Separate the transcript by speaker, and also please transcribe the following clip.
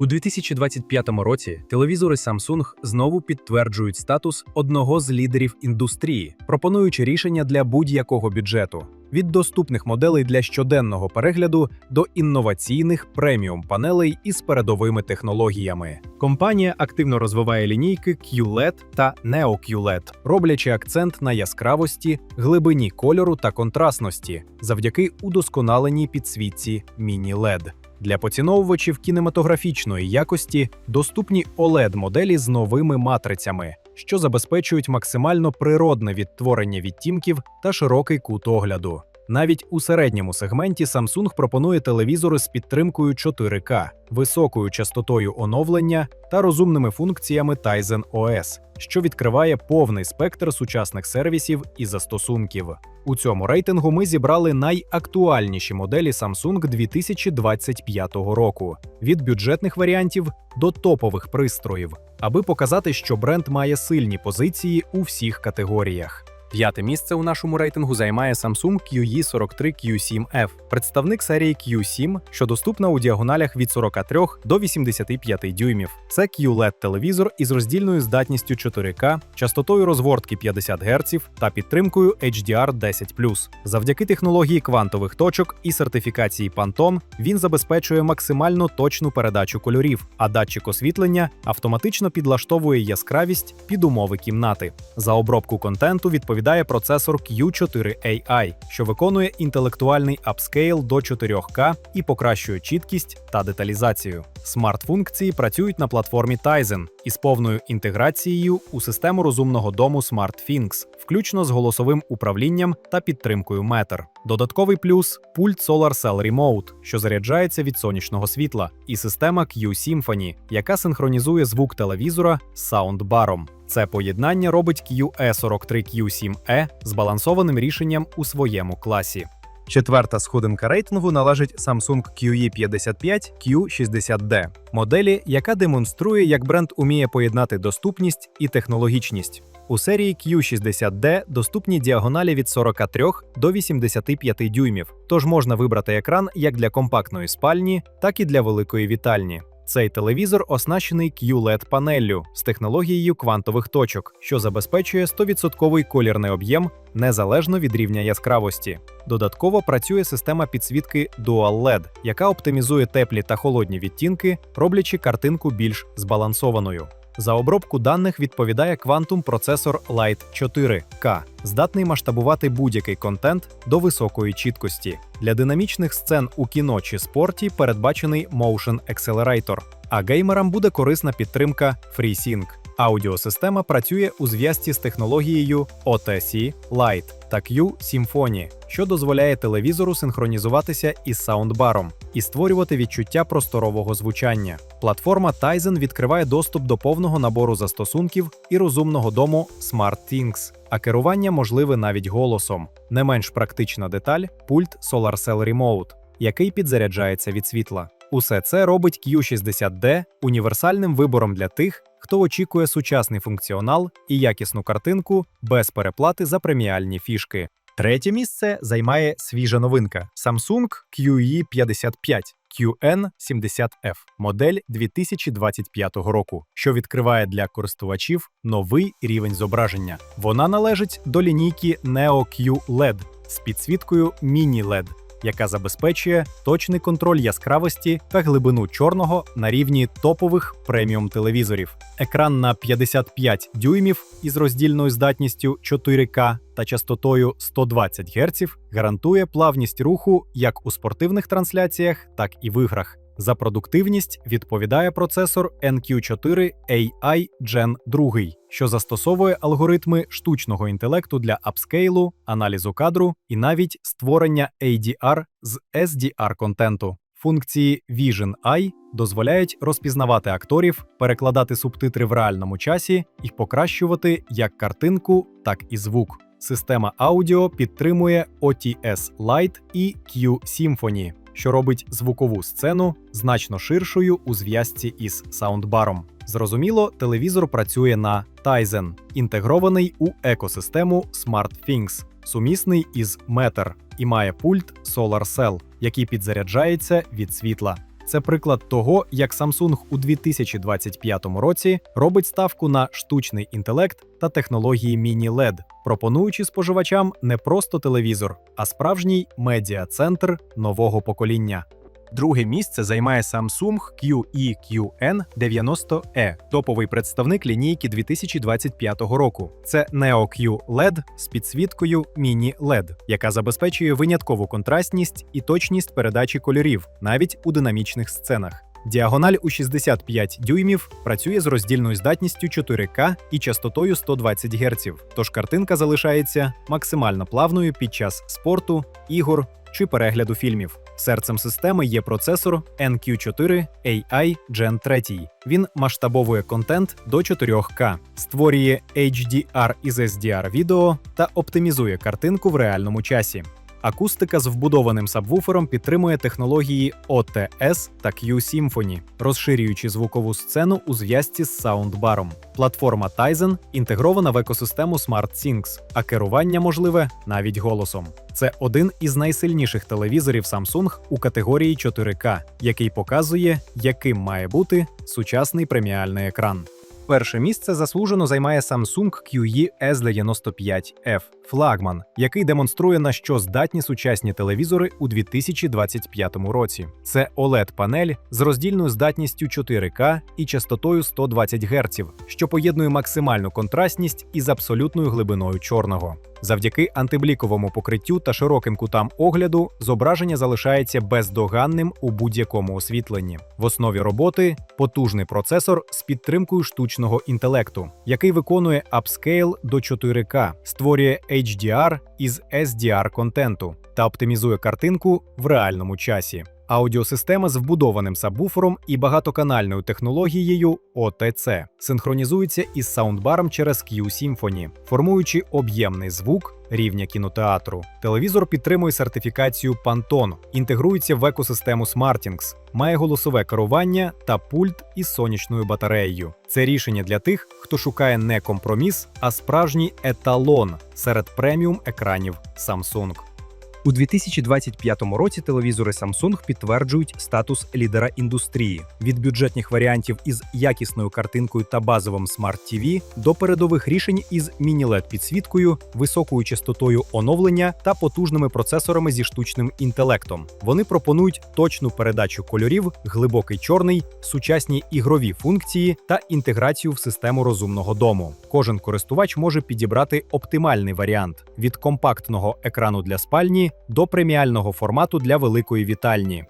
Speaker 1: У 2025 році телевізори Samsung знову підтверджують статус одного з лідерів індустрії, пропонуючи рішення для будь-якого бюджету від доступних моделей для щоденного перегляду до інноваційних преміум панелей із передовими технологіями. Компанія активно розвиває лінійки QLED та Neo QLED, роблячи акцент на яскравості, глибині кольору та контрастності завдяки удосконаленій підсвітці Mini-LED. Для поціновувачів кінематографічної якості доступні OLED-моделі з новими матрицями, що забезпечують максимально природне відтворення відтінків та широкий кут огляду. Навіть у середньому сегменті Samsung пропонує телевізори з підтримкою 4К, високою частотою оновлення та розумними функціями Tizen OS, що відкриває повний спектр сучасних сервісів і застосунків. У цьому рейтингу ми зібрали найактуальніші моделі Samsung 2025 року від бюджетних варіантів до топових пристроїв, аби показати, що бренд має сильні позиції у всіх категоріях. П'яте місце у нашому рейтингу займає Samsung QE43 Q7F, представник серії Q7, що доступна у діагоналях від 43 до 85 дюймів. Це QLED-телевізор із роздільною здатністю 4К, частотою розвортки 50 Гц та підтримкою HDR10+. Завдяки технології квантових точок і сертифікації Pantone він забезпечує максимально точну передачу кольорів, а датчик освітлення автоматично підлаштовує яскравість під умови кімнати. За обробку контенту відповідає процесор Q4 AI, що виконує інтелектуальний апскейл до 4К і покращує чіткість та деталізацію. Смарт-функції працюють на платформі Tizen із повною інтеграцією у систему розумного дому SmartThings, включно з голосовим управлінням та підтримкою Matter. Додатковий плюс пульт Solar Cell Remote, що заряджається від сонячного світла, і система Q-Symphony, яка синхронізує звук телевізора з саундбаром. Це поєднання робить QE43Q7E збалансованим рішенням у своєму класі. Четверта сходинка рейтингу належить Samsung QE55 Q60D, моделі, яка демонструє, як бренд уміє поєднати доступність і технологічність. У серії Q60D доступні діагоналі від 43 до 85 дюймів, тож можна вибрати екран як для компактної спальні, так і для великої вітальні. Цей телевізор оснащений QLED панеллю з технологією квантових точок, що забезпечує 100% колірний об'єм незалежно від рівня яскравості. Додатково працює система підсвітки Dual LED, яка оптимізує теплі та холодні відтінки, роблячи картинку більш збалансованою. За обробку даних відповідає квантум процесор Light 4K, здатний масштабувати будь-який контент до високої чіткості. Для динамічних сцен у кіно чи спорті передбачений Motion Accelerator, а геймерам буде корисна підтримка FreeSync. Аудіосистема працює у зв'язці з технологією OTC Lite та Q-Symphony, що дозволяє телевізору синхронізуватися із саундбаром і створювати відчуття просторового звучання. Платформа Tizen відкриває доступ до повного набору застосунків і розумного дому SmartThings, а керування можливе навіть голосом. Не менш практична деталь пульт Solar Cell Remote, який підзаряджається від світла. Усе це робить Q60D універсальним вибором для тих, хто очікує сучасний функціонал і якісну картинку без переплати за преміальні фішки. Третє місце займає свіжа новинка Samsung QE55 QN70F, модель 2025 року, що відкриває для користувачів новий рівень зображення. Вона належить до лінійки Neo QLED з підсвіткою Mini LED, яка забезпечує точний контроль яскравості та глибину чорного на рівні топових преміум телевізорів. Екран на 55 дюймів із роздільною здатністю 4К та частотою 120 Гц гарантує плавність руху як у спортивних трансляціях, так і в іграх. За продуктивність відповідає процесор NQ4 AI Gen 2, що застосовує алгоритми штучного інтелекту для апскейлу, аналізу кадру і навіть створення ADR з SDR контенту. Функції Vision Eye дозволяють розпізнавати акторів, перекладати субтитри в реальному часі і покращувати як картинку, так і звук. Система аудіо підтримує OTS Lite і Q-Symphony, що робить звукову сцену значно ширшою у зв'язці із саундбаром. Зрозуміло, телевізор працює на Tizen, інтегрований у екосистему SmartThings, сумісний із Matter і має пульт SolarCell, який підзаряджається від світла. Це приклад того, як Samsung у 2025 році робить ставку на штучний інтелект та технології міні-лед, пропонуючи споживачам не просто телевізор, а справжній медіа-центр нового покоління. Друге місце займає Samsung E QEQN90E, топовий представник лінійки 2025 року. Це Neo Q LED з підсвіткою Mini LED, яка забезпечує виняткову контрастність і точність передачі кольорів навіть у динамічних сценах. Діагональ у 65 дюймів працює з роздільною здатністю 4К і частотою 120 Гц, тож картинка залишається максимально плавною під час спорту, ігор чи перегляду фільмів. Серцем системи є процесор NQ4 AI Gen 3. Він масштабовує контент до 4К, створює HDR із SDR відео та оптимізує картинку в реальному часі. Акустика з вбудованим сабвуфером підтримує технології OTS та Q-Symphony, розширюючи звукову сцену у зв'язці з саундбаром. Платформа Tizen інтегрована в екосистему SmartThings, а керування можливе навіть голосом. Це один із найсильніших телевізорів Samsung у категорії 4К, який показує, яким має бути сучасний преміальний екран. Перше місце заслужено займає Samsung QE S95F флагман, який демонструє на що здатні сучасні телевізори у 2025 році. Це oled панель з роздільною здатністю 4К і частотою 120 Гц, що поєднує максимальну контрастність із абсолютною глибиною чорного. Завдяки антибліковому покриттю та широким кутам огляду зображення залишається бездоганним у будь-якому освітленні. В основі роботи потужний процесор з підтримкою штучного інтелекту, який виконує апскейл до 4К, створює HDR із SDR контенту та оптимізує картинку в реальному часі. Аудіосистема з вбудованим сабвуфером і багатоканальною технологією OTC синхронізується із саундбаром через Q-Symphony, формуючи об'ємний звук рівня кінотеатру. Телевізор підтримує сертифікацію Pantone, інтегрується в екосистему SmartThings, має голосове керування та пульт із сонячною батареєю. Це рішення для тих, хто шукає не компроміс, а справжній еталон серед преміум екранів Samsung.
Speaker 2: У 2025 році телевізори Samsung підтверджують статус лідера індустрії від бюджетних варіантів із якісною картинкою та базовим Smart TV до передових рішень із міні-LED підсвіткою, високою частотою оновлення та потужними процесорами зі штучним інтелектом. Вони пропонують точну передачу кольорів, глибокий чорний, сучасні ігрові функції та інтеграцію в систему розумного дому. Кожен користувач може підібрати оптимальний варіант від компактного екрану для спальні до преміального формату для великої вітальні.